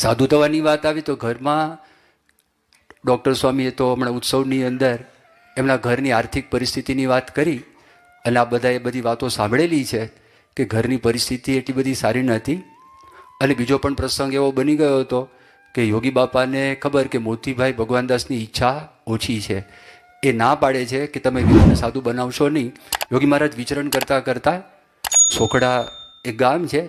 સાધુ થવાની વાત આવી તો ઘરમાં ડૉક્ટર સ્વામીએ તો હમણાં ઉત્સવની અંદર એમના ઘરની આર્થિક પરિસ્થિતિની વાત કરી અને આ બધાએ બધી વાતો સાંભળેલી છે કે ઘરની પરિસ્થિતિ એટલી બધી સારી નહોતી. અને બીજો પણ પ્રસંગ એવો બની ગયો હતો કે યોગી બાપાને ખબર કે મોતીભાઈ ભગવાનદાસની ઈચ્છા ઓછી છે. એ ના પાડે છે કે તમે સાધુ બનાવશો નહીં. યોગી મહારાજ વિચરણ કરતાં કરતાં સોખડા એક ગામ છે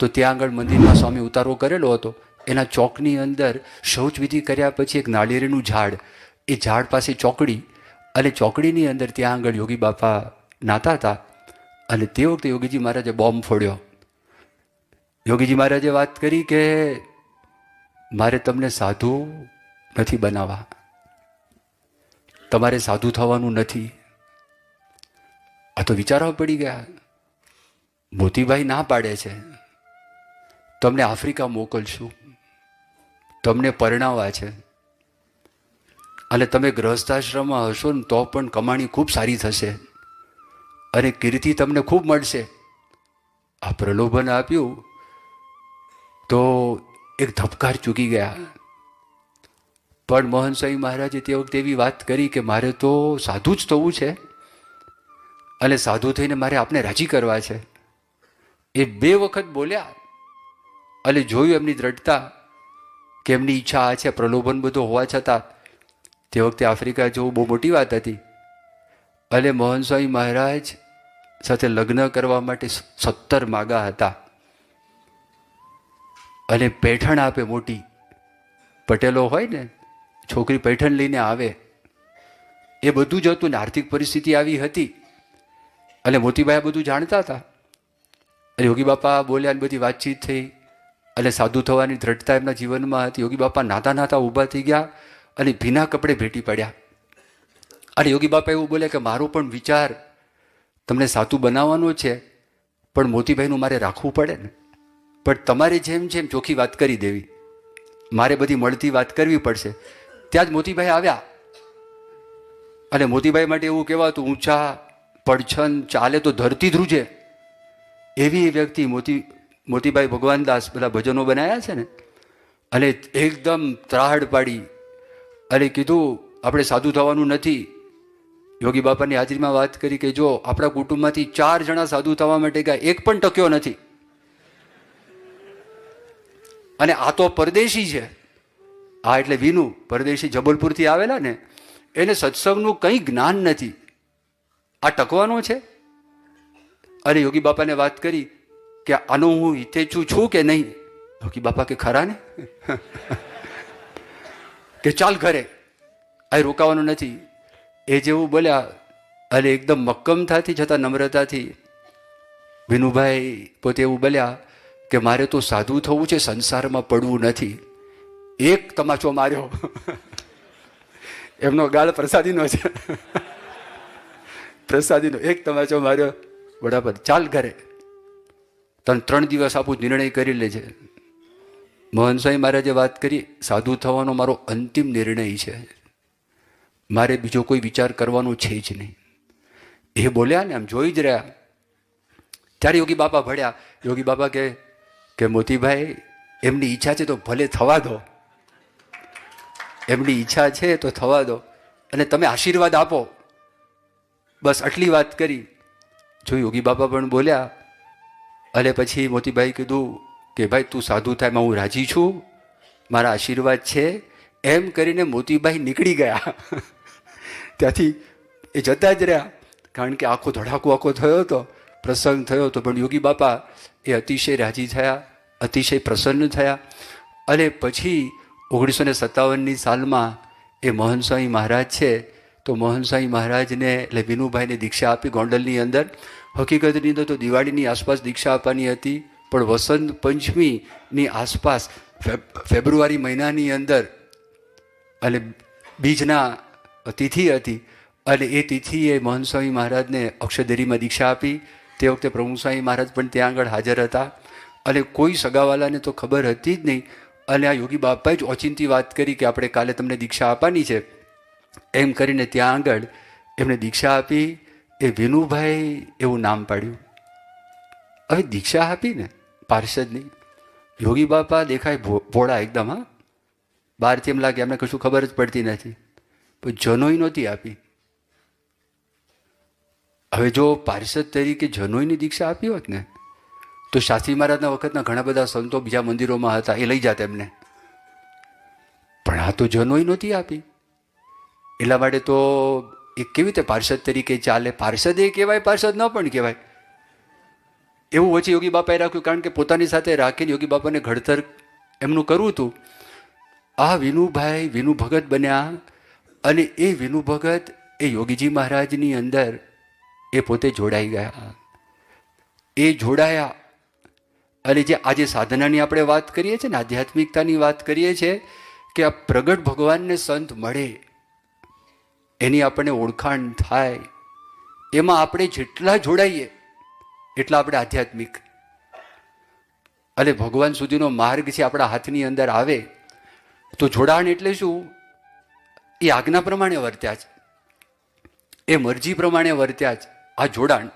તો ત્યાં આગળ મંદિરમાં સ્વામી ઉતારો કરેલો હતો. એના ચોકની અંદર શૌચવિધિ કર્યા પછી એક નાળિયેરીનું ઝાડ, એ ઝાડ પાસે ચોકડી અને ચોકડીની અંદર ત્યાં આગળ યોગી બાપા નાતા હતા અને તે વખતે યોગીજી મહારાજે બોમ્બ ફોડ્યો. યોગીજી મહારાજે વાત કરી કે મારે તમને સાધુ નથી બનાવવા. તમારે સાધુ થવાનું નથી. આ તો વિચારવા પડી ગયા. મોતીભાઈ ના પાડે છે. તમને આફ્રિકા મોકલશું. તમને પરણાવવા છે. અને તમે ગ્રહસ્થાશ્રમમાં હશો ને તો પણ કમાણી ખૂબ સારી થશે. અને કીર્તિ તમને ખૂબ મળશે. આ પ્રલોભન આપ્યું તો એક ધબકાર ચૂકી ગયા. પણ મોહન સ્વામી મહારાજે તે વખતે એવી વાત કરી કે મારે તો સાધુ જ થવું છે. અને સાધુ થઈને મારે આપને રાજી કરવા છે. એ બે વખત બોલ્યા. અને જોયું એમની દ્રઢતા કે એમની ઈચ્છા આ છે, પ્રલોભન બધું હોવા છતાં તે વખતે આફ્રિકા જવું બહુ મોટી વાત હતી. અને મોહન સ્વામી મહારાજ સાથે લગ્ન કરવા માટે સત્તર માગા હતા. અને પેઠણ આપે મોટી. પટેલો હોય ને, છોકરી પેઠણ લઈને આવે. એ બધું જ હતું ને, આર્થિક પરિસ્થિતિ આવી હતી. અને મોતીભાઈ બધું જાણતા હતા. અને યોગી બાપા બોલ્યા અને બધી વાતચીત થઈ. અને સાધુ થવાની દ્રઢતા એમના જીવનમાં હતી. યોગી બાપા નાતા નાતા ઊભા થઈ ગયા અને ભીના કપડે ભેટી પડ્યા. અને યોગી બાપા એવું બોલે કે મારો પણ વિચાર તમને સાધુ બનાવવાનો છે, પણ મોતીભાઈનું મારે રાખવું પડે ને. પણ તમારે જેમ જેમ ચોખ્ખી વાત કરી દેવી. મારે બધી મળતી વાત કરવી પડશે. ત્યાં જ મોતીભાઈ આવ્યા. અને મોતીભાઈ માટે એવું કહેવાતું, ઊંચા, પડછન, ચાલે તો ધરતી ધ્રુજે. એવી વ્યક્તિ મોતી મોતીભાઈ ભગવાનદાસ બધા ભજનો બનાવ્યા છે ને, અને એકદમ ત્રાહડ પાડી, અને કીધું, આપણે સાધુ થવાનું નથી. યોગી બાપાની હાજરીમાં વાત કરી કે, જો આપણા કુટુંબમાંથી ચાર જણા સાધુ થવા માટે ગયા, એક પણ ટક્યો નથી. અને આ તો પરદેશી છે. આ એટલે વિનુ, પરદેશી જબલપુરથી આવેલા ને, એને સત્સંગનું કંઈ જ્ઞાન નથી. આ ટકવાનો છે. અને યોગી બાપાને વાત કરી કે આનો હું હિતેચુ છું કે નહીં? બાકી બાપા કે ખરા ને? કે ચાલ ઘરે. આ રોકાવાનું નથી. એ જેવું બોલ્યા અને એકદમ મક્કમતાથી છતાં નમ્રતાથી. વિનુભાઈ પોતે એવું બોલ્યા કે મારે તો સાધુ થવું છે, સંસારમાં પડવું નથી. એક તમાચો માર્યો. એમનો ગાળ પ્રસાદીનો છે. પ્રસાદીનો એક તમાચો માર્યો. બરાબર ચાલ ઘરે. તને ત્રણ દિવસ આપું નિર્ણય કરી લેજે. મોહન સ્વામી મહારાજે વાત કરી, સાધુ થવાનો મારો અંતિમ નિર્ણય છે. મારે બીજો કોઈ વિચાર કરવાનો છે જ નહીં. એ બોલ્યા ને આમ જોઈ જ રહ્યા. ત્યારે યોગી બાપા ભળ્યા યોગી બાપા કે કે મોતીભાઈ, એમની ઈચ્છા છે તો ભલે થવા દો. એમની ઈચ્છા છે તો થવા દો. અને તમે આશીર્વાદ આપો. બસ આટલી વાત કરી. જો યોગી બાપા પણ બોલ્યા અને પછી મોતીભાઈ કીધું કે ભાઈ તું સાધુ થાય એમાં હું રાજી છું, મારા આશીર્વાદ છે. એમ કરીને મોતીભાઈ નીકળી ગયા. ત્યાંથી એ જતા જ રહ્યા. કારણ કે આખો ધડાકો આખો થયો હતો, પ્રસંગ થયો હતો. પણ યોગી બાપા એ અતિશય રાજી થયા, અતિશય પ્રસન્ન થયા. અને પછી ઓગણીસો ને સત્તાવનની સાલમાં એ મોહન સ્વામી મહારાજ છે. તો મોહન સ્વામી મહારાજને એટલે વિનુભાઈને દીક્ષા આપી ગોંડલની અંદર. હકીકતની અંદર તો દિવાળીની આસપાસ દીક્ષા આપવાની હતી, પણ વસંત પંચમીની આસપાસ ફેબ- ફેબ્રુઆરી મહિનાની અંદર અને બીજના તિથિ હતી અને એ તિથિએ સ્વામી મહારાજને અક્ષદેરીમાં દીક્ષા આપી. તે વખતે પ્રમુખ સ્વામી મહારાજ પણ ત્યાં આગળ હાજર હતા. અને કોઈ સગાવાલાને તો ખબર હતી જ નહીં. અને આ યોગી બાપાએ જ ઓચિંતી વાત કરી કે આપણે કાલે તમને દીક્ષા આપવાની છે. એમ કરીને ત્યાં આગળ એમને દીક્ષા આપી. એ વિનુભાઈ એવું નામ પાડ્યું. હવે દીક્ષા આપી ને પાર્ષદની. યોગી બાપા દેખાય ભોળા એકદમ, હા. બહારથી એમ લાગે, એમને કશું ખબર જ પડતી નથી. પણ જનોઈ નહોતી આપી. હવે જો પાર્ષદ તરીકે જનોઈની દીક્ષા આપી હોત ને, તો શાસ્ત્રી મહારાજના વખતના ઘણા બધા સંતો બીજા મંદિરોમાં હતા, એ લઈ જાત એમને. પણ આ તો જનોઈ નહોતી આપી. એટલા માટે તો એ કેવી રીતે પાર્ષદ તરીકે ચાલે? પાર્ષદ એ કહેવાય, પાર્ષદ ન પણ કહેવાય. એવું વચ્ચે યોગી બાપાએ રાખ્યું, કારણ કે પોતાની સાથે રાખીને યોગી બાપાને ઘડતર એમનું કરવું હતું. આ વિનુભાઈ વિનુ ભગત બન્યા અને એ વિનુ ભગત એ યોગીજી મહારાજની અંદર એ પોતે જોડાઈ ગયા. એ જોડાયા. અને જે આજે સાધનાની આપણે વાત કરીએ છીએ ને, આધ્યાત્મિકતાની વાત કરીએ છીએ, કે આ પ્રગટ ભગવાનને સંત મળે. એની આપણને ઓળખાણ થાય. એમાં આપણે જેટલા જોડાઈએ, એટલા આપણે આધ્યાત્મિક. અને ભગવાન સુધીનો માર્ગ છે આપણા હાથની અંદર આવે, તો જોડાણ એટલે શું? એ આજ્ઞા પ્રમાણે વર્ત્યા છે. એ મરજી પ્રમાણે વર્ત્યા છે. આ જોડાણ,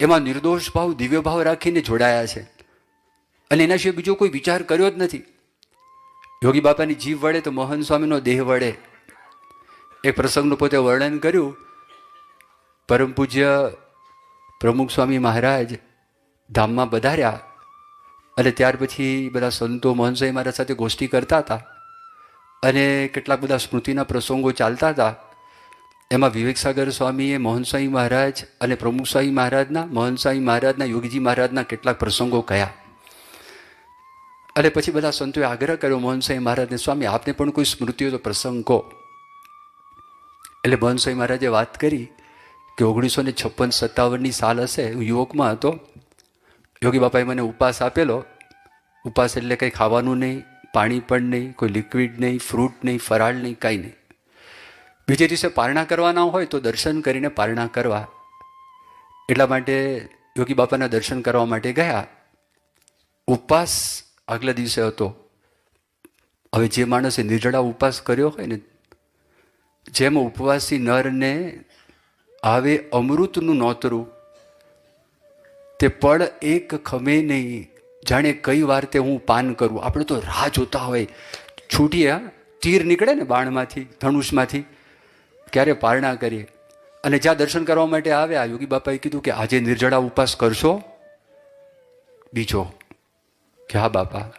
એમાં નિર્દોષ ભાવ, દિવ્ય ભાવ રાખીને જોડાયા છે. અને એના સિવાય બીજો કોઈ વિચાર કર્યો જ નથી. યોગી બાપાની જીભ વડે તો મોહન સ્વામીનો દેહ વડે એક પ્રસંગનું પોતે વર્ણન કર્યું. પરમ પૂજ્ય પ્રમુખ સ્વામી મહારાજ ધામમાં પધાર્યા અને ત્યાર પછી બધા સંતો મોહન મારા સાથે ગોષ્ઠી કરતા હતા અને કેટલાક બધા સ્મૃતિના પ્રસંગો ચાલતા હતા. એમાં વિવેકસાગર સ્વામીએ મોહનસાઈ મહારાજ અને પ્રમુખ સ્વામી મહારાજના મોહનસાઈ મહારાજના, યોગીજી મહારાજના કેટલાક પ્રસંગો કયા. અને પછી બધા સંતોએ આગ્રહ કર્યો મોહનસાઈ મહારાજને, સ્વામી, આપને પણ કોઈ સ્મૃતિઓ તો પ્રસંગ કહો એટલે મોહન મહારાજે વાત કરી કે ઓગણીસો ને છપ્પન સત્તાવનની સાલ હશે, હું યુવકમાં હતો. યોગી બાપાએ મને ઉપવાસ આપેલો. ઉપવાસ એટલે કંઈ ખાવાનું નહીં, પાણી પણ નહીં, કોઈ લિક્વિડ નહીં ફ્રૂટ નહીં, ફરાળ નહીં, કાંઈ નહીં. બીજે દિવસે પારણા કરવાના હોય તો દર્શન કરીને પારણા કરવા. એટલા માટે યોગી બાપાના દર્શન કરવા માટે ગયા. ઉપવાસ આગલા દિવસે હતો. હવે જે માણસે નિર્જળા ઉપવાસ કર્યો હોય ને જેમ ઉપવાસી નરને આવે અમૃતનું નોતરું, તે પળ એક ખમે નહીં. જાણે કઈ વાર તે હું પાન કરું. આપણે તો રાહ જોતા હોય. છૂટીએ તીર નીકળે ને બાણમાંથી, ધનુષમાંથી. ક્યારે પારણા કરીએ? અને જ્યાં દર્શન કરવા માટે આવ્યા યોગી બાપાએ કીધું કે આજે નિર્જળા ઉપવાસ કરશો? બીજો કે હા બાપા,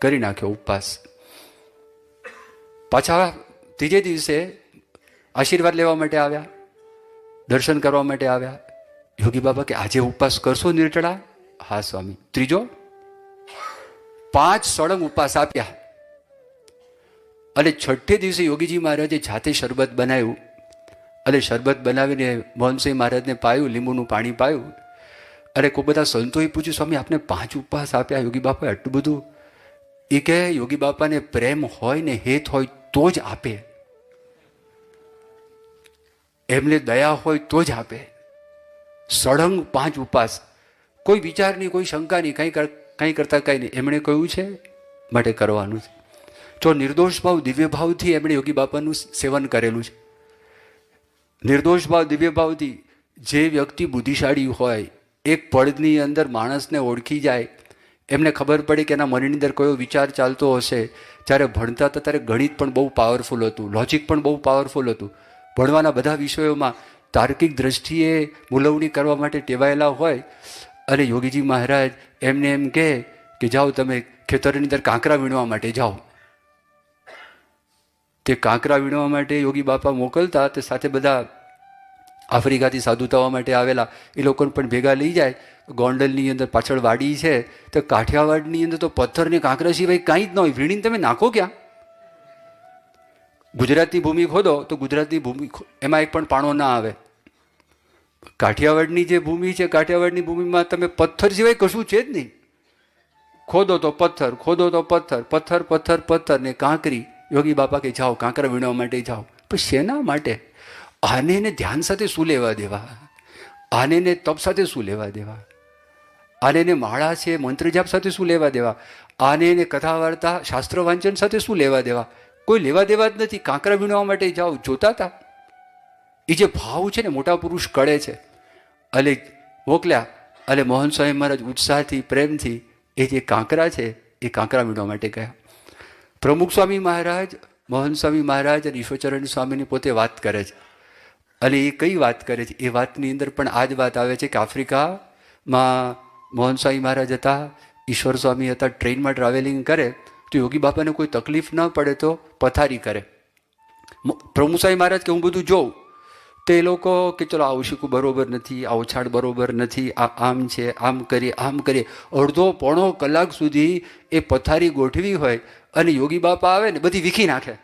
કરી નાખ્યો ઉપવાસ. પાછા ત્રીજે દિવસે આશીર્વાદ લેવા માટે આવ્યા, દર્શન કરવા માટે આવ્યા. યોગી બાબા કે, આજે ઉપવાસ કરશો નિર્ટળા? હા, સ્વામી. ત્રીજો, પાંચ સળંગ ઉપવાસ આપ્યા. અને છઠ્ઠે દિવસે યોગીજી મહારાજે જાતે શરબત બનાવ્યું. અને શરબત બનાવીને મોહનસિંહ મહારાજને પાયું, લીંબુનું પાણી પાયું. અને ખૂબ બધા સંતોએ પૂછ્યું, સ્વામી, આપને પાંચ ઉપવાસ આપ્યા? યોગી બાપાએ આટલું બધું. એ કહે, યોગી બાપાને પ્રેમ હોય ને હેત હોય તો જ આપે. એમને દયા હોય તો જ આપે. સળંગ પાંચ ઉપાસ. કોઈ વિચાર નહીં કોઈ શંકા નહીં, કંઈ કંઈ કરતા કંઈ નહીં. એમણે કહ્યું છે, માટે કરવાનું છે. જો નિર્દોષ ભાવ દિવ્ય ભાવથી એમણે યોગી બાપાનું સેવન કરેલું છે. નિર્દોષ ભાવ દિવ્ય ભાવથી જે વ્યક્તિ બુદ્ધિશાળી હોય, એક પળની અંદર માણસને ઓળખી જાય, એમને ખબર પડે કે એના મનની અંદર કયો વિચાર ચાલતો હશે. જ્યારે ભણતા હતા ત્યારે ગણિત પણ બહુ પાવરફુલ હતું લોજિક પણ બહુ પાવરફુલ હતું. ભણવાના બધા વિષયોમાં તાર્કિક દ્રષ્ટિએ મુલવણી કરવા માટે ટેવાયેલા હોય, અને યોગીજી મહારાજ એમને એમ કહે કે જાઓ તમે ખેતરની અંદર કાંકરા વીણવા માટે જાઓ. તે કાંકરા વીણવા માટે યોગી બાપા મોકલતા તે સાથે બધા આફ્રિકાથી સાધુ થવા માટે આવેલા એ લોકોને પણ ભેગા લઈ જાય. ગોંડલની અંદર પાછળ વાડી છે, તો કાઠિયાવાડની અંદર તો પથ્થરને કાંકરા સિવાય કાંઈ જ ન હોય. વીણીને તમે નાખો ક્યાં? ગુજરાતની ભૂમિ ખોદો તો ગુજરાતની ભૂમિ એમાં એક પણ પાણો ના આવે. કાઠિયાવાડની જે ભૂમિ છે, કાઠિયાવાડની ભૂમિમાં તમે પથ્થર સિવાય કશું છે જ નહીં. ખોદો તો પથ્થર, ખોદો તો પથ્થર પથ્થર પથ્થર પથ્થર ને કાંકરી. યોગી બાપા કે જાઓ, કાંકરા વીણવા માટે જાઓ. પણ શેના માટે? આને એને ધ્યાન સાથે શું લેવા દેવા? આને એને તપ સાથે શું લેવા દેવા? આને એને માળા છે, મંત્ર જાપ સાથે શું લેવા દેવા? આને એને કથા વાર્તા શાસ્ત્ર વાંચન સાથે શું લેવા દેવા? કોઈ લેવા દેવા જ નથી. કાંકરા વીણવા માટે જાઓ, જોતા હતા એ જે ભાવ છે ને મોટા પુરુષ કળે છે. અલે મોકલ્યા. અને મોહન સ્વામી મહારાજ ઉત્સાહથી, પ્રેમથી એ જે કાંકરા છે, એ કાંકરા વીણવા માટે ગયા. પ્રમુખ સ્વામી મહારાજ, મોહન સ્વામી મહારાજ અને ઈશ્વરચરણ સ્વામીની પોતે વાત કરે છે. અને એ કઈ વાત કરે છે? એ વાતની અંદર પણ આ જ વાત આવે છે કે આફ્રિકામાં મોહન સ્વામી મહારાજ હતા, ઈશ્વર સ્વામી હતા, ટ્રેનમાં ટ્રાવેલિંગ કરે તો યોગી બાપાને કોઈ તકલીફ ન પડે તો પથારી કરે. પ્રમુસાઈ મહારાજ કે હું બધું જોઉં, તો એ લોકો કે ચલો આ શીખું બરોબર નથી, આ ઓછાડ બરોબર નથી, આ આમ છે, આમ કરીએ આમ કરીએ. અડધો પોણો કલાક સુધી એ પથારી ગોઠવી હોય અને યોગી બાપા આવે ને બધી વીખી નાખે.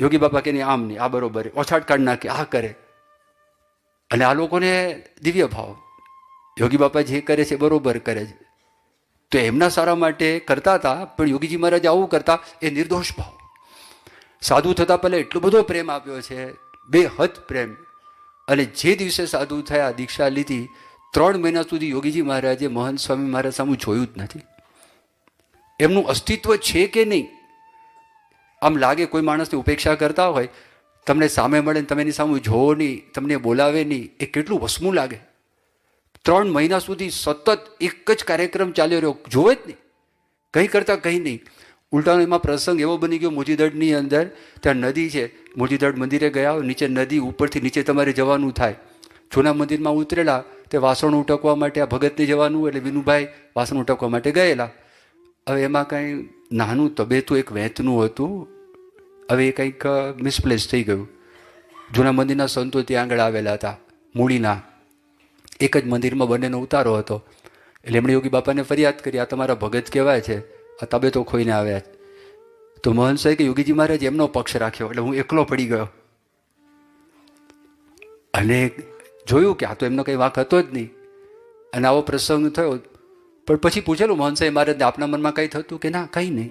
યોગી બાપા કે નહીં, આમ નહીં, આ બરોબર ઓછાડ કાઢ નાખે, આ કરે. અને આ લોકોને દિવ્ય ભાવ. યોગી બાપા જે કરે છે બરોબર કરે છે. તો એમના સારા માટે કરતા હતા, પણ યોગીજી મહારાજ આવું કરતા, એ નિર્દોષ ભાવ. સાધુ થતાં પહેલાં એટલો બધો પ્રેમ આપ્યો છે બેહદ પ્રેમ. અને જે દિવસે સાધુ થયા, દીક્ષા લીધી, ત્રણ મહિના સુધી યોગીજી મહારાજે મહંત સ્વામી મહારાજ સામું જોયું જ નથી. એમનું અસ્તિત્વ છે કે નહીં? આમ લાગે કોઈ માણસની ઉપેક્ષા કરતા હોય, તમને સામે મળે તમે એની સામે જોવો નહીં, તમને બોલાવે નહીં, એ કેટલું વસમું લાગે? ત્રણ મહિના સુધી સતત એક જ કાર્યક્રમ ચાલ્યો રહ્યો. જોવે જ નહીં. કંઈ કરતાં કંઈ નહીં. ઉલટાનો એમાં પ્રસંગ એવો બની ગયો મોજીદડની અંદર, ત્યાં નદી છે. મોજીદડ મંદિરે ગયા નીચે નદી ઉપરથી નીચે તમારે જવાનું થાય. જૂના મંદિરમાં ઉતરેલા, તે વાસણ ઉટકવા માટે, આ ભગતને જવાનું એટલે વિનુભાઈ વાસણ ઉટકવા માટે ગયેલા. હવે એમાં કાંઈ નાનું તબેતું, એક વેંતનું હતું. હવે એ કંઈક મિસપ્લેસ થઈ ગયું. જૂના મંદિરના સંતો ત્યાં આગળ આવેલા હતા, મૂળીના. એક જ મંદિરમાં બંનેનો ઉતારો હતો. એટલે એમણે યોગી બાપાને ફરિયાદ કરી, આ તમારા ભગત કહેવાય છે, આ તબેતો ખોઈને આવ્યા તો મોહન સાહેબ કે, યોગીજી મહારાજ, એમનો પક્ષ રાખ્યો, એટલે હું એકલો પડી ગયો. અને જોયું કે આ તો એમનો કંઈ વાંક હતો જ નહીં. અને આવો પ્રસંગ થયો. પણ પછી પૂછેલું મોહન સાહેબ મહારાજને, આપના મનમાં કંઈ થતું? કે, ના, કંઈ નહીં.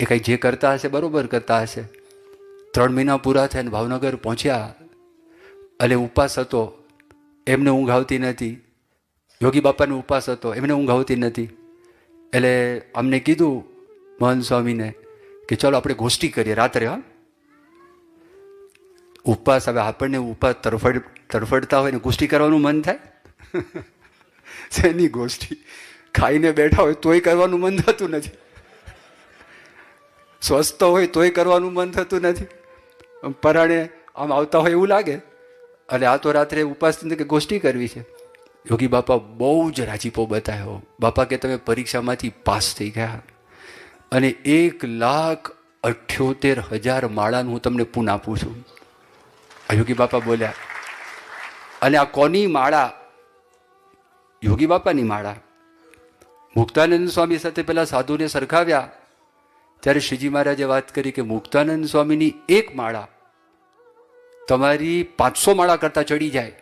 એ કંઈ જે કરતા હશે, બરાબર કરતા હશે. ત્રણ મહિના પૂરા થયા ભાવનગર પહોંચ્યા. એટલે ઉપવાસ હતો. એમને ઊંઘ આવતી નથી. યોગી બાપાનો ઉપવાસ હતો, એમને ઊંઘ આવતી નથી. એટલે અમને કીધું મહંત સ્વામીને કે ચલો આપણે ગોષ્ઠી કરીએ રાત્રે, હા. ઉપવાસ, હવે આપણને ઉપવાસ તરફડ, તરફડતા હોય ને ગોષ્ઠી કરવાનું મન થાય. શેની ગોષ્ઠી? ખાઈને બેઠા હોય તોય કરવાનું મન થતું નથી. સ્વસ્થ હોય તોય કરવાનું મન થતું નથી. પરાણે આમ આવતા હોય એવું લાગે. અને આ તો રાત્રે ઉપાસની કે ગોષ્ઠી કરવી છે. યોગી બાપા બહુ જ રાજીપો બતાવ્યો. બાપા કે તમે પરીક્ષામાંથી પાસ થઈ ગયા. અને એક લાખ અઠ્યોતેર હજાર માળાનું હું તમને પૂન આપું છું. યોગી બાપા બોલ્યા. અને આ કોની માળા? યોગી બાપાની માળા. મુક્તાનંદ સ્વામી સાથે પેલા સાધુને સરખાવ્યા. ત્યારે શ્રીજી મહારાજે વાત કરી કે મુક્તાનંદ સ્વામીની એક માળા તમારી પાંચસો માળા કરતાં ચડી જાય.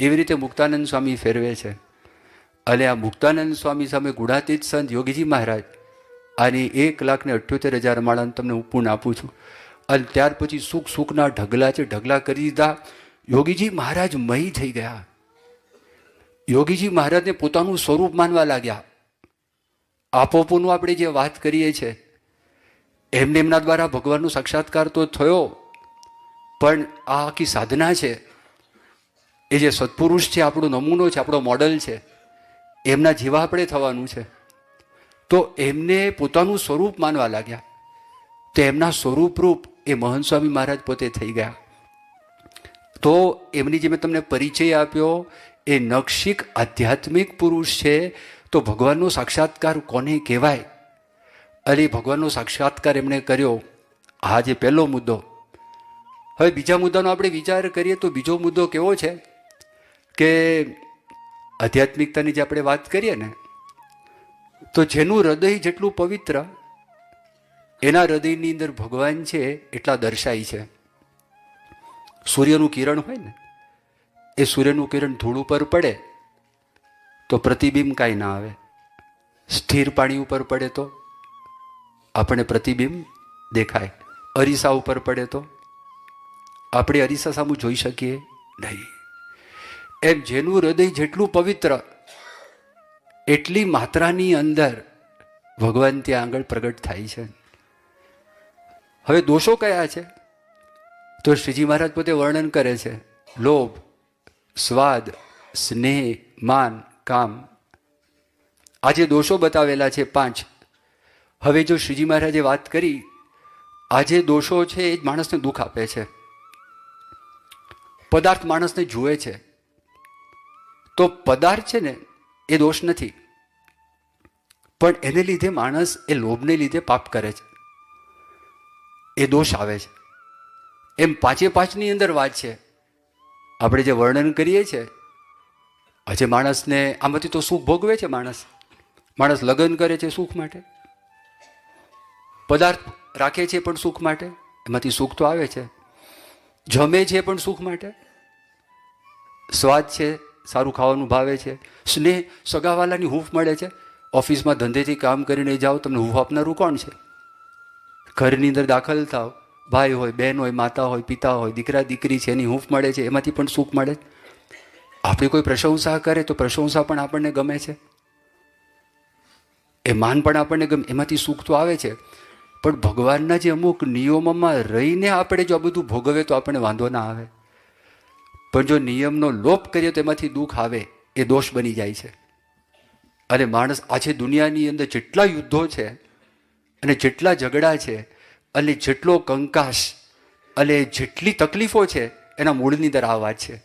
એવી રીતે મુક્તાનંદ સ્વામી ફેરવે છે. અને આ મુક્તાનંદ સ્વામી સામે ગુણાતીત સંત યોગીજી મહારાજ આની એક લાખ ને અઠ્યોતેર હજાર માળાનું તમને હું પૂર્ણ આપું છું. અને ત્યાર પછી સુખ સુખના ઢગલા છે, ઢગલા કરી દીધા. યોગીજી મહારાજ મહી થઈ ગયા. યોગીજી મહારાજને પોતાનું સ્વરૂપ માનવા લાગ્યા. આપોપોનું આપણે જે વાત કરીએ છીએ એમને એમના દ્વારા ભગવાનનો સાક્ષાત્કાર તો થયો. પણ આ આખી સાધના છે, એ જે સત્પુરુષ છે, આપણો નમૂનો છે, આપણો મોડલ છે, એમના જેવા આપણે થવાનું છે. તો એમને પોતાનું સ્વરૂપ માનવા લાગ્યા. તો એમના સ્વરૂપરૂપ એ મહંત સ્વામી મહારાજ પોતે થઈ ગયા. તો એમની જે મેં તમને પરિચય આપ્યો, એ નક્ષિક આધ્યાત્મિક પુરુષ છે, તો ભગવાનનો સાક્ષાત્કાર કોને કહેવાય? અરે, ભગવાનનો સાક્ષાત્કાર એમણે કર્યો. આ જે પહેલો મુદ્દો હવે બીજા મુદ્દાનો આપણે વિચાર કરીએ તો બીજો મુદ્દો કેવો છે કે આધ્યાત્મિકતાની જે આપણે વાત કરીએ ને, તો જેનું હૃદય જેટલું પવિત્ર, એના હૃદયની અંદર ભગવાન છે એટલા દર્શાય છે. સૂર્યનું કિરણ હોય ને, એ સૂર્યનું કિરણ ધૂળ ઉપર પડે તો પ્રતિબિંબ કાંઈ ના આવે. સ્થિર પાણી ઉપર પડે તો આપણે પ્રતિબિંબ દેખાય. અરીસા ઉપર પડે તો આપણે અરીસા સામું જોઈ શકીએ? નહીં. એમ જેનું હૃદય જેટલું પવિત્ર, એટલી માત્રાની અંદર ભગવાન ત્યાં આગળ પ્રગટ થાય છે. હવે દોષો કયા છે? તો શ્રીજી મહારાજ પોતે વર્ણન કરે છે. લોભ, સ્વાદ, સ્નેહ, માન, કામ. આ જે દોષો બતાવેલા છે પાંચ. હવે જો શ્રીજી મહારાજે વાત કરી આ જે દોષો છે એ જ માણસને દુઃખ આપે છે. પદાર્થ માણસને જુએ છે. તો પદાર્થ છે ને, એ દોષ નથી. પણ એને લીધે માણસ એ લોભને લીધે પાપ કરે છે. એ દોષ આવે છે. એમ પાંચે પાંચની અંદર વાત છે. આપણે જે વર્ણન કરીએ છીએ આજે માણસને આમાંથી તો સુખ ભોગવે છે માણસ. માણસ લગ્ન કરે છે સુખ માટે. પદાર્થ રાખે છે પણ સુખ માટે. એમાંથી સુખ તો આવે છે. જમે છે પણ સુખ માટે? સ્વાદ છે, સારું ખાવાનું ભાવે છે. સ્નેહ સગાવાલાની હૂંફ મળે છે. ઓફિસમાં ધંધેથી કામ કરીને જાઓ, તમને હૂંફ આપનારું કોણ છે? ઘરની અંદર દાખલ થાવ ભાઈ હોય, બહેન હોય, માતા હોય, પિતા હોય, દીકરા, દીકરી છે, એની હૂંફ મળે છે, એમાંથી પણ સુખ મળે આપણે કોઈ પ્રશંસા કરે તો પ્રશંસા પણ આપણને ગમે છે. એ માન પણ આપણને ગમે, એમાંથી સુખ તો આવે છે. પણ ભગવાનના જે અમુક નિયમોમાં રહીને આપણે જો આ બધું ભોગવે તો આપણને વાંધો ના આવે. પણ જો નિયમનો લોપ કરીએ તો એમાંથી દુઃખ આવે, એ દોષ બની જાય છે. અને માણસ આજે દુનિયાની અંદર જેટલા યુદ્ધો છે, અને જેટલા ઝઘડા છે, અને જેટલો કંકાશ અને જેટલી તકલીફો છે, એના મૂળની અંદર આ વાત છે.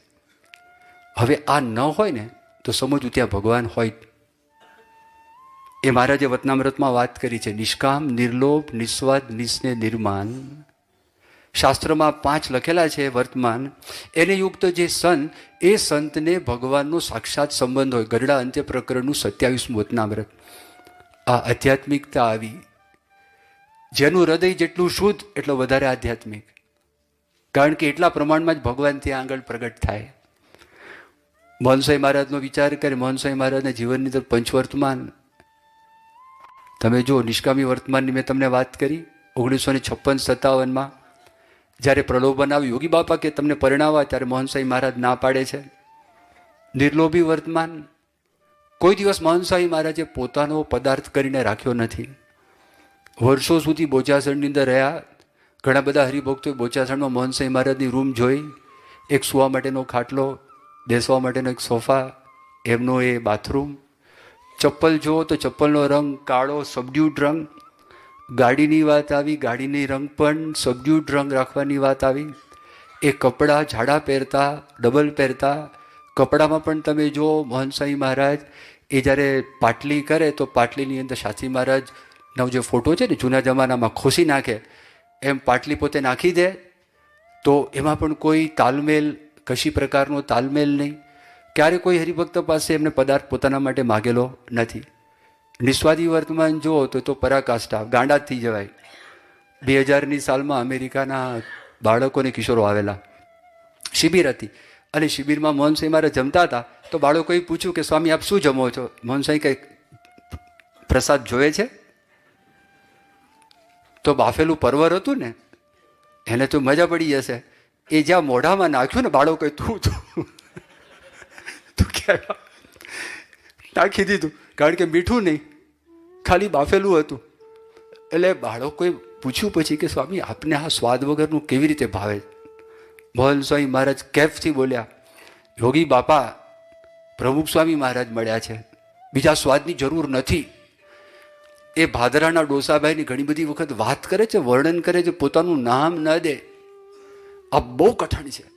હવે આ ન હોય ને, તો સમજવું ત્યાં ભગવાન હોય એ મહારાજે વતનામૃતમાં વાત કરી છે, નિષ્કામ, નિર્લોભ નિસ્વાદ નિસ્ને નિર્માન શાસ્ત્રમાં પાંચ લખેલા છે વર્તમાન, એને યુક્ત જે સંત, એ સંતને ભગવાનનો સાક્ષાત સંબંધ હોય. ગરડા અંત્ય પ્રકરણનું સત્યાવીસમું વતનામૃત. આ આધ્યાત્મિકતા આવી. જેનું હૃદય જેટલું શુદ્ધ, એટલો વધારે આધ્યાત્મિક. કારણ કે એટલા પ્રમાણમાં જ ભગવાન ત્યાં આગળ પ્રગટ થાય. મોહનસાઈ મહારાજનો વિચાર કરે. મોહનસાઈ મહારાજના જીવનની અંદર પંચવર્તમાન. તમે જો નિષ્કામી વર્તમાનની મેં તમને વાત કરી ઓગણીસો ને છપ્પન સત્તાવનમાં, જ્યારે પ્રલોભન આવ્યું યોગી બાપા કે તમને પરિણાવા ત્યારે મોહનસાઈ મહારાજ ના પાડે છે. નિર્લોભી વર્તમાન, કોઈ દિવસ મોહનસાઈ મહારાજે પોતાનો પદાર્થ કરીને રાખ્યો નથી. વર્ષો સુધી બોચાસણની અંદર રહ્યા, ઘણા બધા હરિભક્તોએ બોચાસણમાં મોહનસાઈ મહારાજની રૂમ જોઈ, એક સુવા માટેનો ખાટલો, બેસવા માટેનો એક સોફા, એમનો એ બાથરૂમ ચપ્પલ જુઓ તો ચપ્પલનો રંગ કાળો સબડ્યુડ રંગ. ગાડીની વાત આવી, ગાડીની રંગ પણ સબડ્યુડ રંગ રાખવાની વાત આવી. એ કપડાં જાડા પહેરતા ડબલ પહેરતા. કપડામાં પણ તમે જુઓ મોહનસાઈ મહારાજ, એ જ્યારે પાટલી કરે તો પાટલીની અંદર શાસ્ત્રી મહારાજનો જે ફોટો છે ને જૂના જમાનામાં ખોસી નાખે, એમ પાટલી પોતે નાખી દે. તો એમાં પણ કોઈ તાલમેલ, કશી પ્રકારનો તાલમેલ નહીં. ક્યારે કોઈ હરિભક્ત પાસે એમને પદાર્થ પોતાના માટે માગેલો નથી. નિસ્વાદી વર્તમાન જુઓ તો તો પરાકાષ્ઠા, ગાંડા થઈ જવાય. બે હજારની સાલમાં અમેરિકાના બાળકોને કિશોરો આવેલા. શિબિર હતી અને શિબિરમાં મોહનસાઈ મારે જમતા હતા. તો બાળકોએ પૂછ્યું કે, સ્વામી, આપ શું જમો છો? મોહનસાઈ કંઈક પ્રસાદ જોવે છે. તો બાફેલું પરવર હતું ને, એને તો મજા પડી જશે. એ જ્યાં મોઢામાં નાખ્યું ને બાળકોએ, તું તું. તું કહેવા નાખી દીધું કારણ કે મીઠું નહીં, ખાલી બાફેલું હતું. એટલે બાળકોએ પૂછ્યું પછી કે, સ્વામી, આપને આ સ્વાદ વગરનું કેવી રીતે ભાવે? મોહન સ્વામી મહારાજ કેફથી બોલ્યા, યોગી બાપા, પ્રમુખ સ્વામી મહારાજ મળ્યા છે. બીજા સ્વાદની જરૂર નથી. એ ભાદરાના ડોસાભાઈની ઘણી બધી વખત વાત કરે છે, વર્ણન કરે છે, પોતાનું નામ ન દે. આ બહુ કઠણ છે.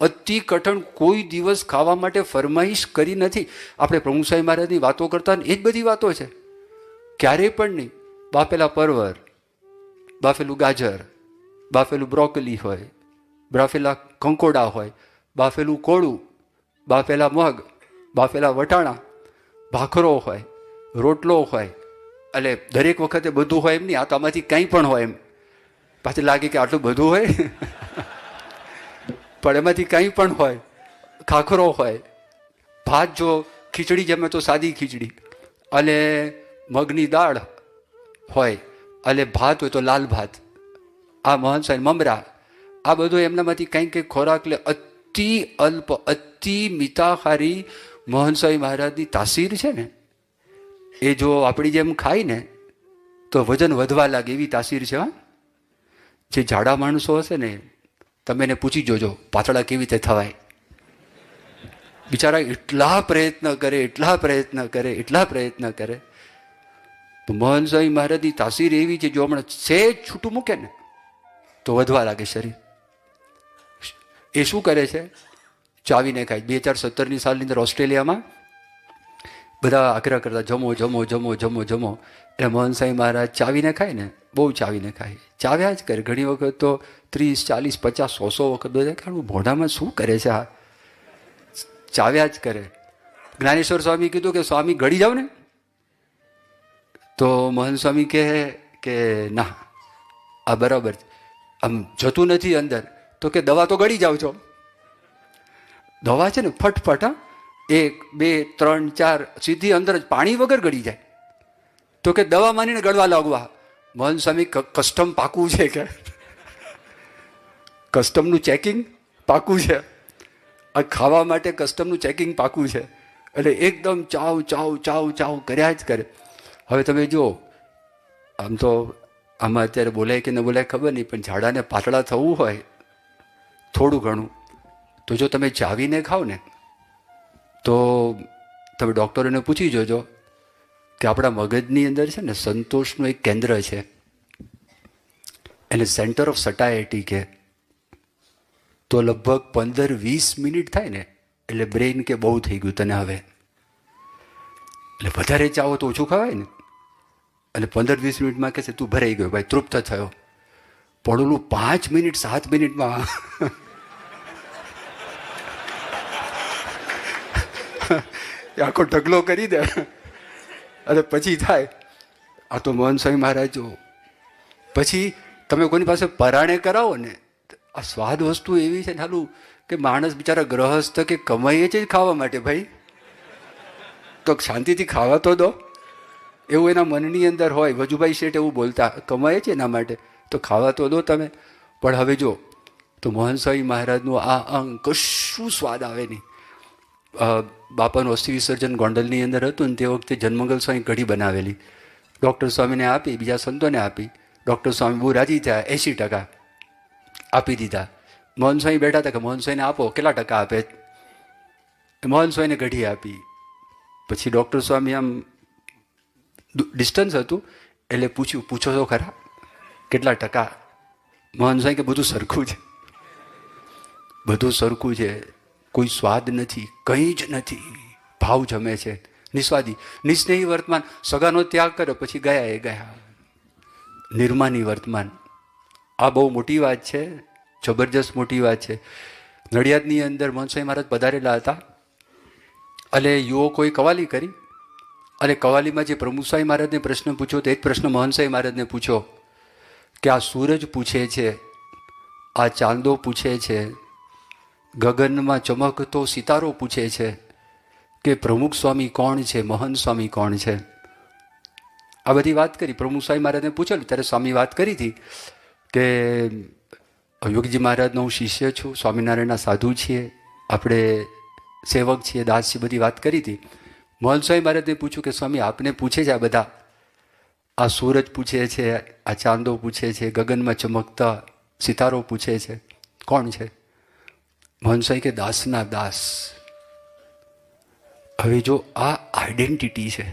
અતિ કઠણ કોઈ દિવસ ખાવા માટે ફરમાઈશ કરી નથી. આપણે પ્રભુ સાહેબ મહારાજની વાતો કરતા એ જ બધી વાતો છે. ક્યારેય પણ નહીં. બાફેલા પરવર, બાફેલું ગાજર, બાફેલું બ્રોકલી હોય, બાફેલા કંકોડા હોય, બાફેલું કોળું, બાફેલા મગ, બાફેલા વટાણા, ભાખરો હોય, રોટલો હોય, એટલે દરેક વખતે બધું હોય એમ નહીં. આ તો આમાંથી કંઈ પણ હોય એમ. પાછી લાગે કે આટલું બધું હોય. પણ એમાંથી કંઈ પણ હોય, ખાખરો હોય, ભાત જો ખીચડી જમે તો સાદી ખીચડી, અને મગની દાળ હોય, અને ભાત હોય તો લાલ ભાત, આ મહંસ મમરા, આ બધું એમનામાંથી કંઈક કંઈક ખોરાક લે, અતિ અલ્પ, અતિ મિતાહારી મોહનસાઈ મહારાજની તાસીર છે ને, એ જો આપણી જેમ ખાય ને, તો વજન વધવા લાગે એવી તાસીર છે, હા? જે જાડા માણસો હશે ને તમે એને પૂછી જોજો, પાતળા કેવી રીતે થવાય? બિચારા એટલા પ્રયત્ન કરે, એટલા પ્રયત્ન કરે, એટલા પ્રયત્ન કરે. તો મોહન સ્વામી મહારાજની તાસીર એવી છે, જો હમણાં સેજ છૂટું મૂકે ને, તો વધવા લાગે શરીર. એ શું કરે છે? ચાવીને ખાય. બે હજાર સત્તરની સાલની અંદર ઓસ્ટ્રેલિયામાં બધા આગ્રહ કરતા, જમો જમો જમો જમો જમો. એટલે મોહન સાંઈ મહારાજ ચાવીને ખાય ને, બહુ ચાવીને ખાય. ચાવ્યા જ કરે. ઘણી વખત તો ત્રીસ, ચાલીસ, પચાસ, સો સો વખત બધા કારણ મોઢામાં શું કરે છે આ? ચાવ્યા જ કરે. જ્ઞાનેશ્વર સ્વામી કીધું કે, સ્વામી, ગળી જાવ ને. તો મોહન સ્વામી કહે કે, ના, આ બરાબર. આમ જતું નથી અંદર. તો કે, દવા તો ગળી જાવ છો. દવા છે ને, ફટફટ, હા. એક, બે, ત્રણ, ચાર, સીધી અંદર જ પાણી વગર ગળી જાય. તો કે દવા માનીને ગળવા લાગવા. મોહન સ્વામી કસ્ટમ પાકું છે કે? કસ્ટમનું ચેકિંગ પાકું છે. આ ખાવા માટે કસ્ટમનું ચેકિંગ પાકું છે. એટલે એકદમ ચાવ ચાવ ચાવ ચાવ કર્યા જ કરે. હવે તમે જુઓ, આમ તો આમાં અત્યારે બોલાય કે ન બોલાય ખબર નહીં, પણ ઝાડાને પાતળા થવું હોય થોડું ઘણું. તો જો તમે ચાવીને ખાઓ ને તો તમે ડૉક્ટરોને પૂછી જોજો કે આપણા મગજની અંદર છે ને સંતોષનું એક કેન્દ્ર છે. એને સેન્ટર ઓફ સટાયટી કે. તો લગભગ પંદર વીસ મિનિટ થાય ને એટલે બ્રેઇન કે બહુ થઈ ગયું તને હવે. એટલે વધારે ચાવો તો ઓછું ખવાય ને. એટલે પંદર વીસ મિનિટમાં કહેશે તું ભરાઈ ગયો, ભાઈ તૃપ્ત થયો. પણ ઓલું પાંચ મિનિટ, સાત મિનિટમાં આખો ઢગલો કરી દે. અને પછી થાય. આ તો મોહન સ્વામી મહારાજ, જો. પછી તમે કોઈની પાસે પરાણે કરાવો ને, આ સ્વાદ વસ્તુ એવી છે ને હાલું કે માણસ બિચારા ગ્રહસ્થ કે કમાઈએ છે ખાવા માટે ભાઈ. તો શાંતિથી ખાવા તો દો. એવું એના મનની અંદર હોય, વજુભાઈ શેઠ એવું બોલતા કમાય છે એના માટે? તો ખાવા તો દો તમે. પણ હવે જો, તો મોહન સ્વામી મહારાજનું આ અંગ કશું સ્વાદ આવે નહીં. બાપાનું અસ્થિ વિસર્જન ગોંડલની અંદર હતું ને તે વખતે જન્મંગલ સ્વામી કઢી બનાવેલી. ડૉક્ટર સ્વામીને આપી, બીજા સંતોને આપી. ડૉક્ટર સ્વામી બહુ રાજી થયા એંસી ટકા આપી દીધા. મોહન સ્વામી બેઠા હતા કે મોહન સ્વામીને આપો, કેટલા ટકા આપે? મોહન સ્વામીને કઢી આપી. પછી ડૉક્ટર સ્વામી આમ ડિસ્ટન્સ હતું, એટલે પૂછ્યું, પૂછો તો ખરા, કેટલા ટકા? મોહન સ્વામી કે, બધું સરખું છે. બધું સરખું છે. કોઈ સ્વાદ નથી, કંઈ જ નથી. ભાવ જમે છે. નિસ્વાદી. નિસ્નેહી વર્તમાન. સગાનો ત્યાગ કર્યો, પછી ગયા એ ગયા. નિર્માની વર્તમાન. આ બહુ મોટી વાત છે. જબરજસ્ત મોટી વાત છે. નડિયાદની અંદર મનસાઈ મહારાજ પધારેલા હતા. અને યુવકોએ કવાલી કરી? અને કવાલીમાં જે પ્રમુખસાઈ મહારાજને પ્રશ્ન પૂછ્યો, તો એક પ્રશ્ન મહનસાઈ મહારાજને પૂછ્યો કે આ સૂરજ પૂછે છે, આ ચાંદો પૂછે છે. ગગનમાં ચમકતો સિતારો પૂછે છે કે પ્રમુખ સ્વામી કોણ છે, મહન સ્વામી કોણ છે? આ બધી વાત કરી. પ્રમુખ સ્વામી મહારાજને પૂછેલું ત્યારે સ્વામી વાત કરી હતી કે યોગીજી મહારાજનો હું શિષ્ય છું, સ્વામિનારાયણના સાધુ છીએ, આપણે સેવક છીએ, દાસ છીએ, બધી વાત કરી હતી. મોહન સ્વામી મહારાજને પૂછ્યું કે સ્વામી, આપને પૂછે છે આ બધા? આ સૂરજ પૂછે છે, આ ચાંદો પૂછે છે, ગગનમાં ચમકતા સિતારો પૂછે છે. કોણ છે? મોહન કે દાસના દાસ. હવે જો આ આઈડેન્ટિટી છે,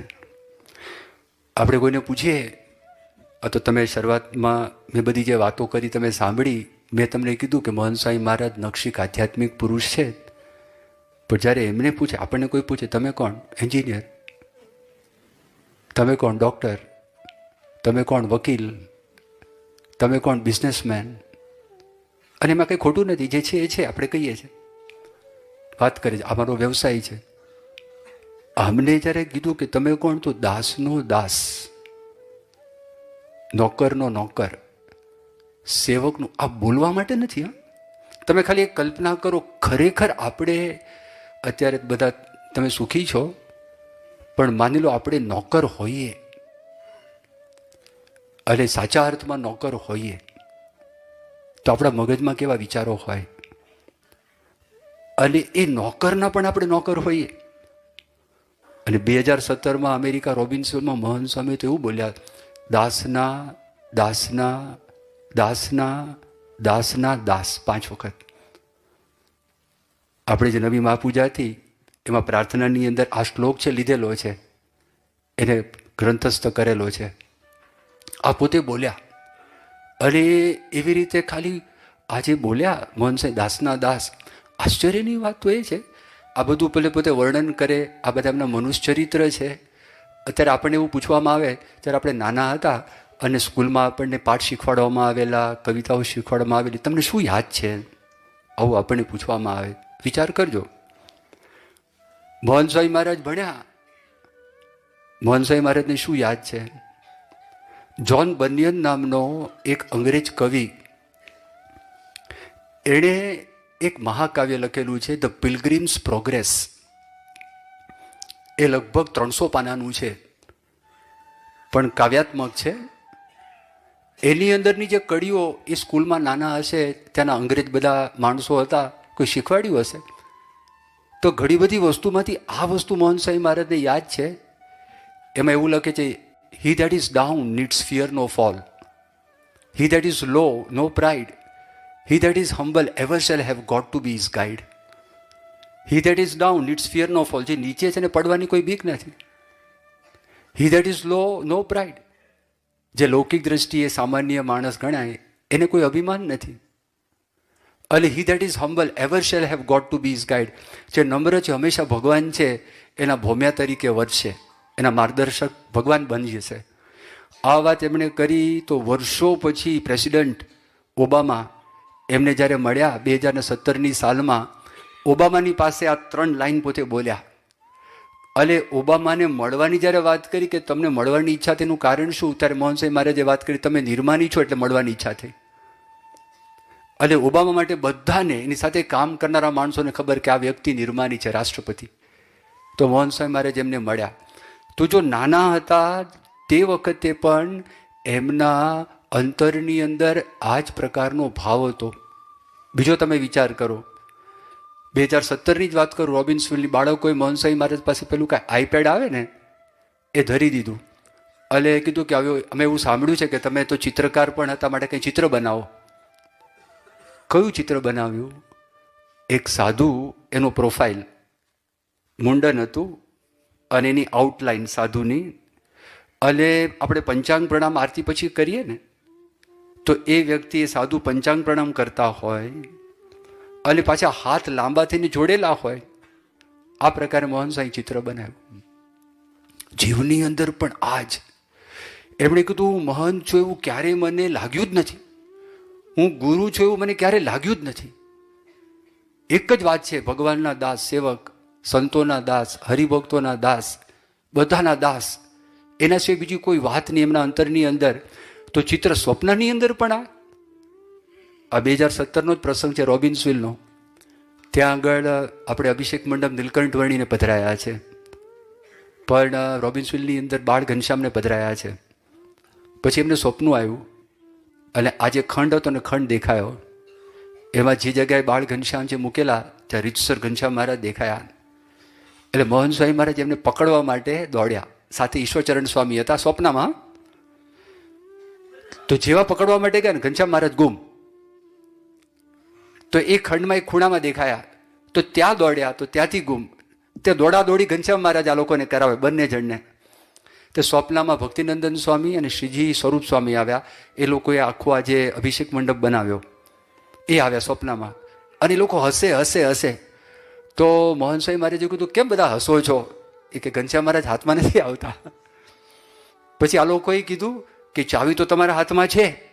આપણે કોઈને પૂછીએ, આ તો તમે શરૂઆતમાં મેં બધી જે વાતો કરી, તમે સાંભળી, મેં તમને કીધું કે મોહનસાઈ મહારાજ નક્ષિક આધ્યાત્મિક પુરુષ છે. પણ જ્યારે એમને પૂછે, આપણને કોઈ પૂછે, તમે કોણ? એન્જિનિયર. તમે કોણ ડૉક્ટર? તમે કોણ વકીલ? તમે કોણ બિઝનેસમેન? અને એમાં કંઈ ખોટું નથી. જે છે એ છે, આપણે કહીએ છીએ. વાત કરીએ છીએ અમારો વ્યવસાય છે. અમને જ્યારે કીધું કે તમે કોણ, તો દાસનો દાસ. નોકરનો નોકર. સેવકનું, આ બોલવા માટે નથી, હા? તમે ખાલી એક કલ્પના કરો, ખરેખર આપણે અત્યારે બધા તમે સુખી છો, પણ માની લો આપણે નોકર હોઈએ. અને સાચા અર્થમાં નોકર હોઈએ. તો આપણા મગજમાં કેવા વિચારો હોય? અને એ નોકરના પણ આપણે નોકર હોઈએ. અને બે હજાર સત્તરમાં અમેરિકા રોબિન્સનમાં મોહન સ્વામી તો એવું બોલ્યા, દાસના દાસના દાસના દાસના, દાસ. પાંચ વખત. આપણે જે નવી મહાપૂજા હતી, એમાં પ્રાર્થનાની અંદર આ શ્લોક છે, લીધેલો છે. એને ગ્રંથસ્થ કરેલો છે. આ પોતે બોલ્યા અને એવી રીતે ખાલી આજે બોલ્યા મોહનસાઈ દાસના દાસ. આશ્ચર્યની વાત તો એ છે, આ બધું પેલે પોતે વર્ણન કરે, આ બધા એમના મનુષ્ય ચરિત્ર છે. અત્યારે આપણને એવું પૂછવામાં આવે, ત્યારે આપણે નાના હતા અને સ્કૂલમાં આપણને પાઠ શીખવાડવામાં આવેલા, કવિતાઓ શીખવાડવામાં આવેલી. તમને શું યાદ છે? આવું આપણને પૂછવામાં આવે. વિચાર કરજો. મોહનસ્વામી મહારાજ ભણ્યા. મોહનસ્વામી મહારાજને શું યાદ છે? જ્હોન બનિયન નામનો એક અંગ્રેજ કવિ, એણે એક મહાકાવ્ય લખેલું છે ધ પિલગ્રીમ્સ પ્રોગ્રેસ એ લગભગ ત્રણસો પાનાનું છે. પણ કાવ્યાત્મક છે. એની અંદરની જે કડીઓ એ સ્કૂલમાં નાના હશે, ત્યાંના અંગ્રેજ બધા માણસો હતા, કોઈ શીખવાડ્યું હશે? તો ઘણી બધી વસ્તુમાંથી આ વસ્તુ મોહન સાંઈ મહારાજને યાદ છે. એમાં એવું લખે છે he that is down needs fear no fall he that is low no pride he that is humble ever shall have got to be is guide he that is down needs fear no fall જે નીચે છે ને પડવાની કોઈ બીક નથી. He that is low no pride જે લૌકિક દ્રષ્ટિએ સામાન્ય માણસ ગણાય, એને કોઈ અભિમાન નથી. અલે he that is humble ever shall have God to be his guide જે નમ્ર છે, હંમેશા ભગવાન છે, એના ભોમ્યા તરીકે વર્તશે એના માર્ગદર્શક ભગવાન બની જશે. આ વાત એમણે કરી તો વર્ષો પછી પ્રેસિડન્ટ ઓબામા એમને જ્યારે મળ્યા બે હજાર સત્તરની સાલમાં, ઓબામાની પાસે આ ત્રણ લાઈન પોતે બોલ્યા. અલે, ઓબામાને મળવાની જ્યારે વાત કરી કે તમને મળવાની ઈચ્છા તેનું કારણ શું? ત્યારે મોહનસાઈ મહારાજે વાત કરી, તમે નિર્માની છો એટલે મળવાની ઈચ્છા થઈ. અને ઓબામા માટે બધાને એની સાથે કામ કરનારા માણસોને ખબર કે આ વ્યક્તિ નિર્માની છે, રાષ્ટ્રપતિ. તો મોહનસાઈ મહારાજ એમને મળ્યા તો જો નાના હતા તે વખતે પણ એમના અંતરની અંદર આ જ પ્રકારનો ભાવ હતો. બીજો તમે વિચાર કરો. બે હજાર સત્તરની જ વાત કરું રોબિન્સવિલની બાળકોએ મોહનસાઈ મહારાજ પાસે પેલું કાંઈ આઈપેડ આવે ને, એ ધરી દીધું. એટલે કીધું કે હવે અમે એવું સાંભળ્યું છે કે તમે તો ચિત્રકાર પણ હતા, માટે કંઈ ચિત્ર બનાવો. કયું ચિત્ર બનાવ્યું? એક સાધુ, એનો પ્રોફાઇલ. મુંડન હતું અને એની આઉટલાઇન સાધુની. અને આપણે પંચાંગ પ્રણામ આરતી પછી કરીએ ને, તો એ વ્યક્તિ એ સાધુ પંચાંગ પ્રણામ કરતા હોય, અને પાછા હાથ લાંબા થઈને જોડેલા હોય, આ પ્રકારે મોહન સાંઈ ચિત્ર બનાવ્યું. જીવની અંદર પણ આ જ એમણે કીધું મહંત છું એવું ક્યારેય મને લાગ્યું જ નથી. હું ગુરુ છું એવું મને ક્યારેય લાગ્યું જ નથી. એક જ વાત છે, ભગવાનના દાસ સેવક સંતોના દાસ, હરિભક્તોના દાસ, બધાના દાસ. એના સિવાય બીજી કોઈ વાત નહીં, એમના અંતરની અંદર. તો ચિત્ર સ્વપ્નની અંદર પણ આ. બે હજાર સત્તરનો જ પ્રસંગ છે રોબિન્સવિલનો ત્યાં આગળ આપણે અભિષેક મંડપ નીલકંઠ વર્ણીને પધરાયા છે. પણ રોબિન્સવિલની અંદર બાળ ઘનશ્યામને પધરાયા છે. પછી એમને સ્વપ્ન આવ્યું. અને આ જે ખંડ હતો ને ખંડ દેખાયો. એમાં જે જગ્યાએ બાળ ઘનશ્યામ જે મૂકેલા, ત્યાં રીતસર ઘનશ્યામ મહારાજ દેખાયા. એટલે મોહન સ્વામી મહારાજ એમને પકડવા માટે દોડ્યા. સાથે ઈશ્વરચરણ સ્વામી હતા સ્વપ્નમાં. તો જેવા પકડવા માટે ગયા ને, ઘનશ્યામ મહારાજ ગુમ. તો એ ખંડમાં એક ખૂણામાં દેખાયા. તો ત્યાં દોડ્યા, તો ત્યાંથી ગુમ. તે દોડા દોડી ઘનશ્યામ મહારાજ આ લોકોને કરાવે, બંને જણને. તે સ્વપ્નમાં ભક્તિનંદન સ્વામી અને શ્રીજી સ્વરૂપ સ્વામી આવ્યા. એ લોકોએ આખો આજે અભિષેક મંડપ બનાવ્યો. એ આવ્યા સ્વપ્નમાં. અને એ લોકો હસે હસે હસે. તો મોહન સ્વામી મહારાજે કીધું, કેમ બધા હસો છો? એ કે ઘનશ્યામ મહારાજ હાથમાં નથી આવતા. પછી આ લોકોએ કીધું કે ચાવી તો તમારા હાથમાં છે.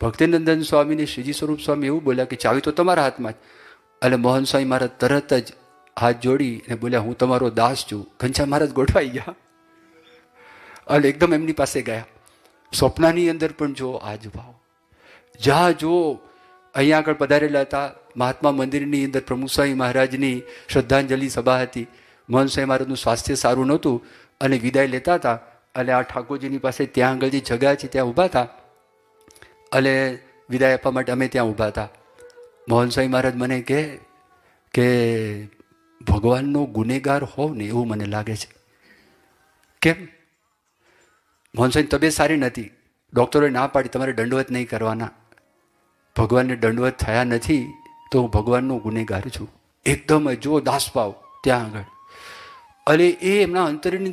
ભક્તિનંદન સ્વામીને શ્રીજી સ્વરૂપ સ્વામી એવું બોલ્યા કે ચાવી તો તમારા હાથમાં જ. અને મોહન સ્વામી મહારાજ તરત જ હાથ જોડી અને બોલ્યા, હું તમારો દાસ છું. ઘનશ્યામ મહારાજ ગોઠવાઈ ગયા. એટલે એકદમ એમની પાસે ગયા. સ્વપ્નની અંદર પણ જો આ જ ભાવ. જ્યાં જો અહીંયા આગળ પધારેલા હતા મહાત્મા મંદિરની અંદર પ્રમુખ સ્વામી મહારાજની શ્રદ્ધાંજલિ સભા હતી. મોહન મહારાજનું સ્વાસ્થ્ય સારું નહોતું અને વિદાય લેતા હતા. અને આ ઠાકોરજીની પાસે ત્યાં આગળ જે જગા છે ત્યાં ઊભા હતા. અને વિદાય આપવા માટે અમે ત્યાં ઊભા હતા. મોહન મહારાજ મને કહે કે ભગવાનનો ગુનેગાર હોવ ને એવું મને લાગે છે. કેમ? મોહન તબિયત સારી નથી ડૉક્ટરોએ ના પાડી, તમારે દંડવત નહીં કરવાના. ભગવાનને દંડવત થયા નથી. તો હું ભગવાનનો ગુનેગાર છું. એકદમ જો દાસભાવ ત્યાં આગળ. અને એ એમના અંતરની